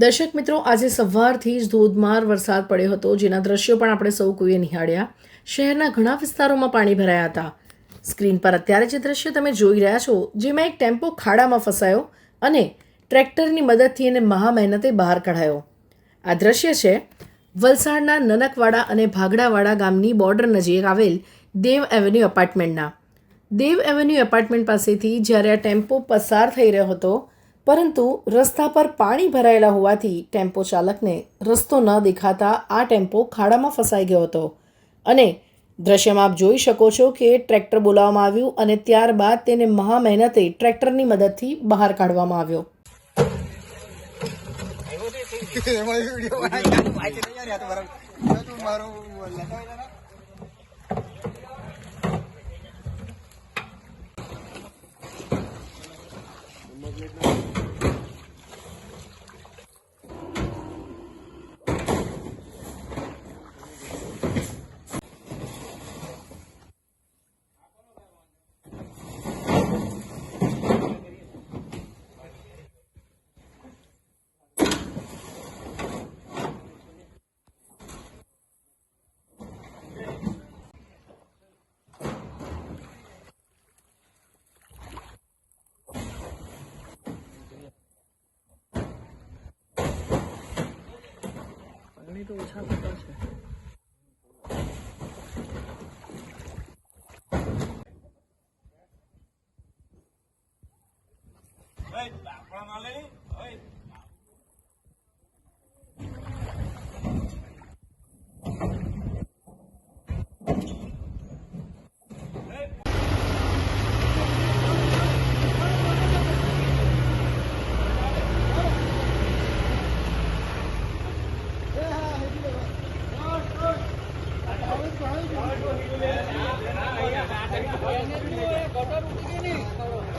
દર્શક મિત્રો, આજે સવારથી જ ધોધમાર વરસાદ પડ્યો હતો, જેના દ્રશ્યો પણ આપણે સૌ કોઈએ નિહાળ્યા. શહેરના ઘણા વિસ્તારોમાં પાણી ભરાયા હતા. સ્ક્રીન પર અત્યારે જે દ્રશ્ય તમે જોઈ રહ્યા છો, જેમાં એક ટેમ્પો ખાડામાં ફસાયો અને ટ્રેક્ટરની મદદથી એને મહા મહેનતે બહાર કઢાયો. આ દ્રશ્ય છે, વલસાડના નનકવાડા અને ભાગડાવાડા ગામની બોર્ડર નજીક આવેલ દેવ એવન્યુ એપાર્ટમેન્ટના. દેવ એવન્યુ એપાર્ટમેન્ટ પાસેથી જ્યારે આ ટેમ્પો પસાર થઈ રહ્યો હતો પરંતુ રસ્તા પર પાણી ભરાયેલા હોવાથી ટેમ્પો ચાલકને રસ્તો ન દેખાતા આ ટેમ્પો ખાડામાં ફસાઈ ગયો હતો. અને દ્રશ્યમાં આપ જોઈ શકો છો કે ટ્રેક્ટર બોલાવવામાં આવ્યું અને ત્યારબાદ તેને મહા મહેનતે ટ્રેક્ટરની મદદથી બહાર કાઢવામાં આવ્યો. મારો 哎，大哥哪里？哎。ગટર ઉઠી ગઈ નહીં